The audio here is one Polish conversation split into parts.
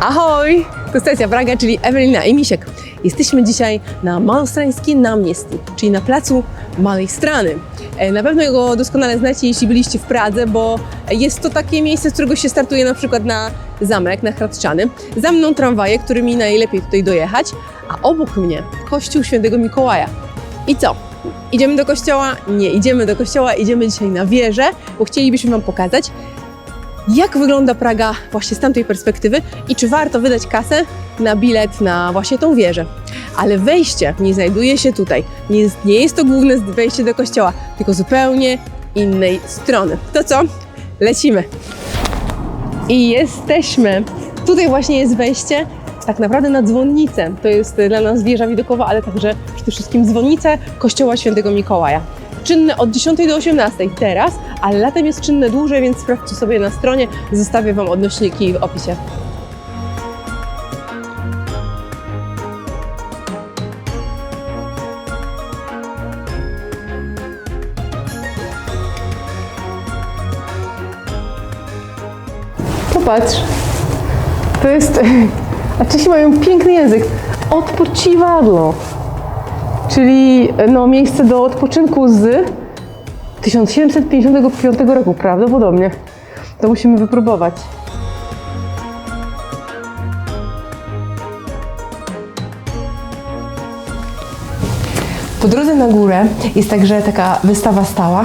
Ahoj! Tu stacja Praga, czyli Ewelina i Misiek. Jesteśmy dzisiaj na Malostrańskim Namieści, czyli na placu Małej Strany. E, Na pewno go doskonale znacie, jeśli byliście w Pradze, bo jest to takie miejsce, z którego się startuje na przykład na zamek, na Hradczany. Za mną tramwaje, którymi najlepiej tutaj dojechać, a obok mnie kościół świętego Mikołaja. I co? Idziemy do kościoła? Nie idziemy do kościoła, idziemy dzisiaj na wieżę, bo chcielibyśmy Wam pokazać, jak wygląda Praga właśnie z tamtej perspektywy i czy warto wydać kasę na bilet na właśnie tą wieżę. Ale wejście nie znajduje się tutaj. Nie jest, nie jest to główne wejście do kościoła, tylko zupełnie innej strony. To co? Lecimy. I jesteśmy. Tutaj właśnie jest wejście tak naprawdę na dzwonnicę. To jest dla nas wieża widokowa, ale także przede wszystkim dzwonnica kościoła świętego Mikołaja. Czynne od 10 do 18 teraz, ale latem jest czynne dłużej, więc sprawdźcie sobie na stronie. Zostawię Wam odnośniki w opisie. Popatrz. To jest. A Czesi mają piękny język. Odpoczywadło. Czyli no, miejsce do odpoczynku z 1755 roku, prawdopodobnie. To musimy wypróbować. Po drodze na górę jest także taka wystawa stała,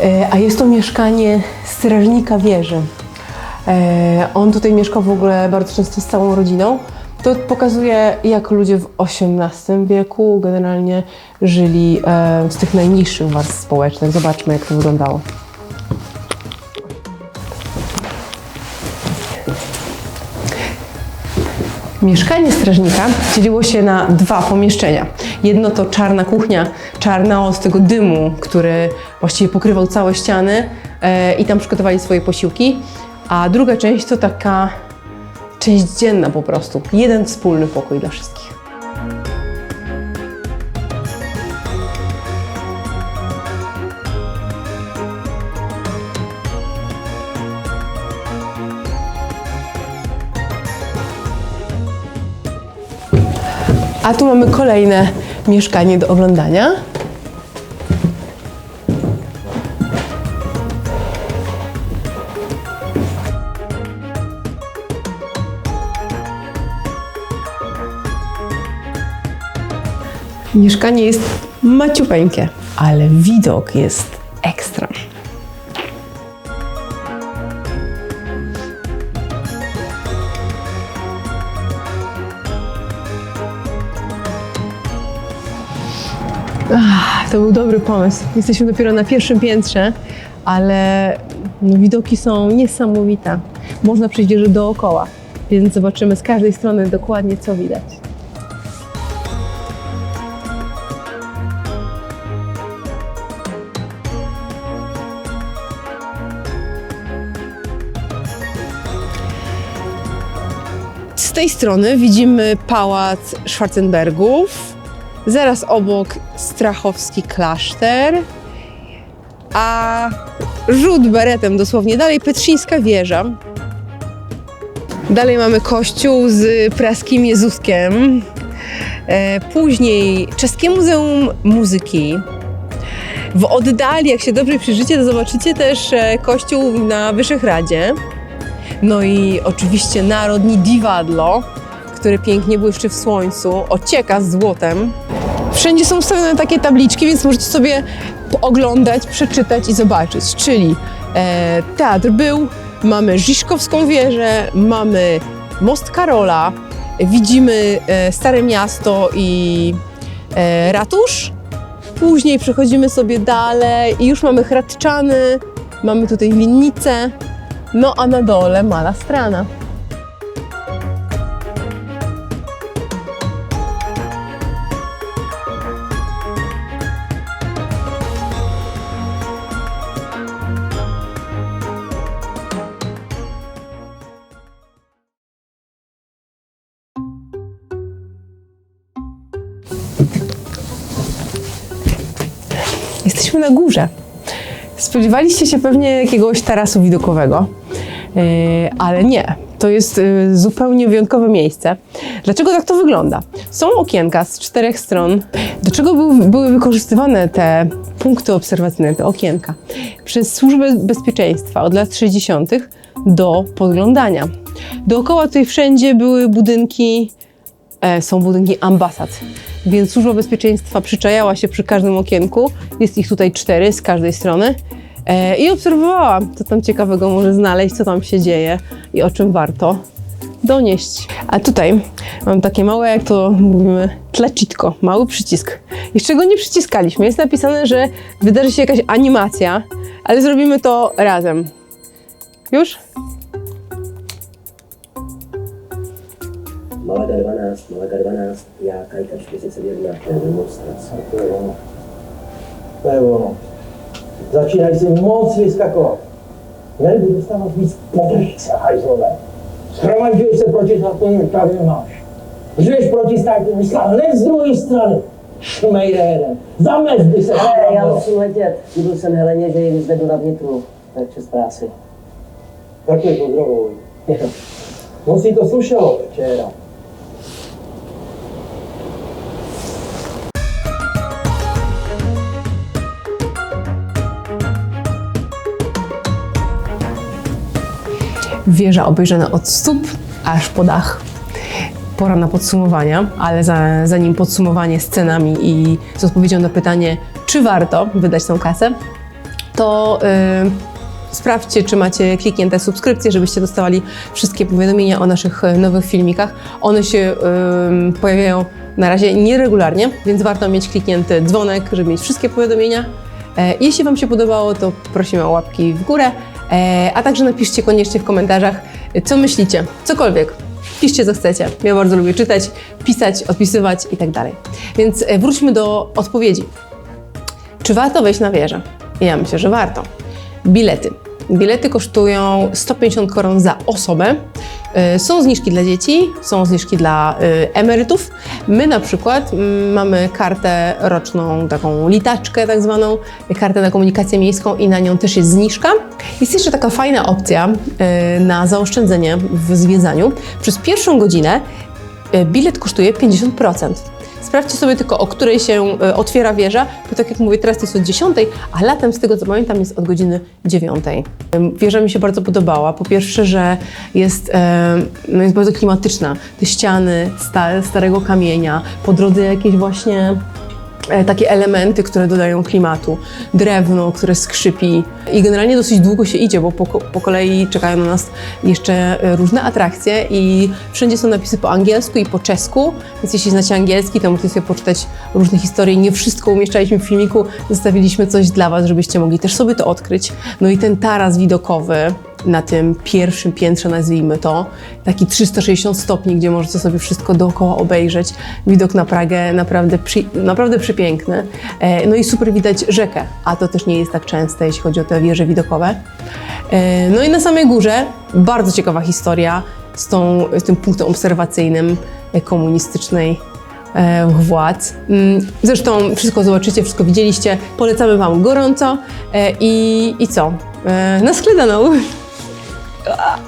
e, a jest to mieszkanie strażnika wieży. E, On tutaj mieszkał w ogóle bardzo często z całą rodziną. To pokazuje, jak ludzie w XVIII wieku generalnie żyli e, z tych najniższych warstw społecznych. Zobaczmy, jak to wyglądało. Mieszkanie strażnika dzieliło się na dwa pomieszczenia. Jedno to czarna kuchnia, czarna od tego dymu, który właściwie pokrywał całe ściany e, i tam przygotowali swoje posiłki. A druga część to taka część dzienna po prostu. Jeden wspólny pokój dla wszystkich. A tu mamy kolejne mieszkanie do oglądania. Mieszkanie jest maciupeńkie, ale widok jest ekstra. Ach, to był dobry pomysł. Jesteśmy dopiero na pierwszym piętrze, ale no, widoki są niesamowite. Można przejść dookoła, więc zobaczymy z każdej strony dokładnie, co widać. Tej strony widzimy pałac Schwarzenbergów, zaraz obok Strachowski klasztor, a rzut beretem dosłownie dalej Petrzyńska wieża. Dalej mamy kościół z praskim Jezuskiem, e, później Czeskie Muzeum Muzyki. W oddali, jak się dobrze przyjrzycie, to zobaczycie też e, kościół na Wyszehradzie. No i oczywiście narodni Divadlo, który pięknie błyszczy w słońcu, ocieka z złotem. Wszędzie są ustawione takie tabliczki, więc możecie sobie oglądać, przeczytać i zobaczyć. Czyli e, teatr był, mamy Żiszkowską wieżę, mamy Most Karola, widzimy e, Stare Miasto i e, ratusz. Później przechodzimy sobie dalej i już mamy Hradczany, mamy tutaj winnicę, no a na dole mala strana. Jesteśmy na górze. Spodziewaliście się pewnie jakiegoś tarasu widokowego, yy, ale nie. To jest y, zupełnie wyjątkowe miejsce. Dlaczego tak to wygląda? Są okienka z czterech stron. Do czego był, były wykorzystywane te punkty obserwacyjne, te okienka? Przez służbę bezpieczeństwa od lat 60. do podglądania. Dookoła tutaj wszędzie były budynki, e, są budynki ambasad, więc służba bezpieczeństwa przyczajała się przy każdym okienku. Jest ich tutaj cztery z każdej strony. E, I obserwowała, co tam ciekawego może znaleźć, co tam się dzieje i o czym warto donieść. A tutaj mam takie małe, jak to mówimy, tlaczitko, mały przycisk. Jeszcze go nie przyciskaliśmy. Jest napisane, że wydarzy się jakaś animacja, ale zrobimy to razem. Już? Malaga 12, Malaga 12, já Kajka 41, to je demonstrace. To je ono. To je ono. Začínají si moc vyskakovat. Měli by dostávat víc podrží se, hajzlové. Schromažďují se proti státním tady máš. Žiješ proti státním islamu, hned z druhé strany. Šmejde jeden. Zamezdy se. Hele, já musím letět. Slíbil jsem Heleně, že ji vyzvedu na vnitru. Tak čas práci. Taky pozdravuj. Musí to slušelo včera. Wieża obejrzana od stóp aż po dach. Pora na podsumowania, ale za, zanim podsumowanie scenami i z odpowiedzią na pytanie, czy warto wydać tą kasę, to y, sprawdźcie, czy macie kliknięte subskrypcje, żebyście dostawali wszystkie powiadomienia o naszych y, nowych filmikach. One się y, pojawiają na razie nieregularnie, więc warto mieć kliknięty dzwonek, żeby mieć wszystkie powiadomienia. E, Jeśli Wam się podobało, to prosimy o łapki w górę, a także napiszcie koniecznie w komentarzach, e, co myślicie, cokolwiek. Piszcie, co chcecie. Ja bardzo lubię czytać, pisać, odpisywać i tak dalej. Więc e, wróćmy do odpowiedzi. Czy warto wejść na wieżę? Ja myślę, że warto. Bilety. Bilety kosztują 150 koron za osobę. Y, Są zniżki dla dzieci, są zniżki dla y, emerytów. My na przykład mamy kartę roczną, taką litaczkę tak zwaną, kartę na komunikację miejską i na nią też jest zniżka. Jest jeszcze taka fajna opcja y, na zaoszczędzenie w zwiedzaniu. Przez pierwszą godzinę bilet kosztuje 50%. Sprawdźcie sobie tylko, o której się e, otwiera wieża, bo tak jak mówię, teraz jest od 10, a latem, z tego co pamiętam, jest od godziny 9. Em, Wieża mi się bardzo podobała. Po pierwsze, że jest, no jest bardzo klimatyczna. Te ściany sta, starego kamienia, po drodze jakieś właśnie takie elementy, które dodają klimatu, drewno, które skrzypi i generalnie dosyć długo się idzie, bo po, po kolei czekają na nas jeszcze e, różne atrakcje i wszędzie są napisy po angielsku i po czesku, więc jeśli znacie angielski, to możecie sobie poczytać różne historie. Nie wszystko umieszczaliśmy w filmiku, zostawiliśmy coś dla Was, żebyście mogli też sobie to odkryć. No i ten taras widokowy, na tym pierwszym piętrze, nazwijmy to, taki 360 stopni, gdzie możecie sobie wszystko dookoła obejrzeć. Widok na Pragę naprawdę, przy, naprawdę przepiękny. E, No i super widać rzekę, a to też nie jest tak częste, jeśli chodzi o te wieże widokowe. E, No i na samej górze bardzo ciekawa historia z, tą, z tym punktem obserwacyjnym e, komunistycznej władz. Mm, Zresztą wszystko zobaczycie, wszystko widzieliście. Polecamy Wam gorąco i, i co? Na skledaną! 啊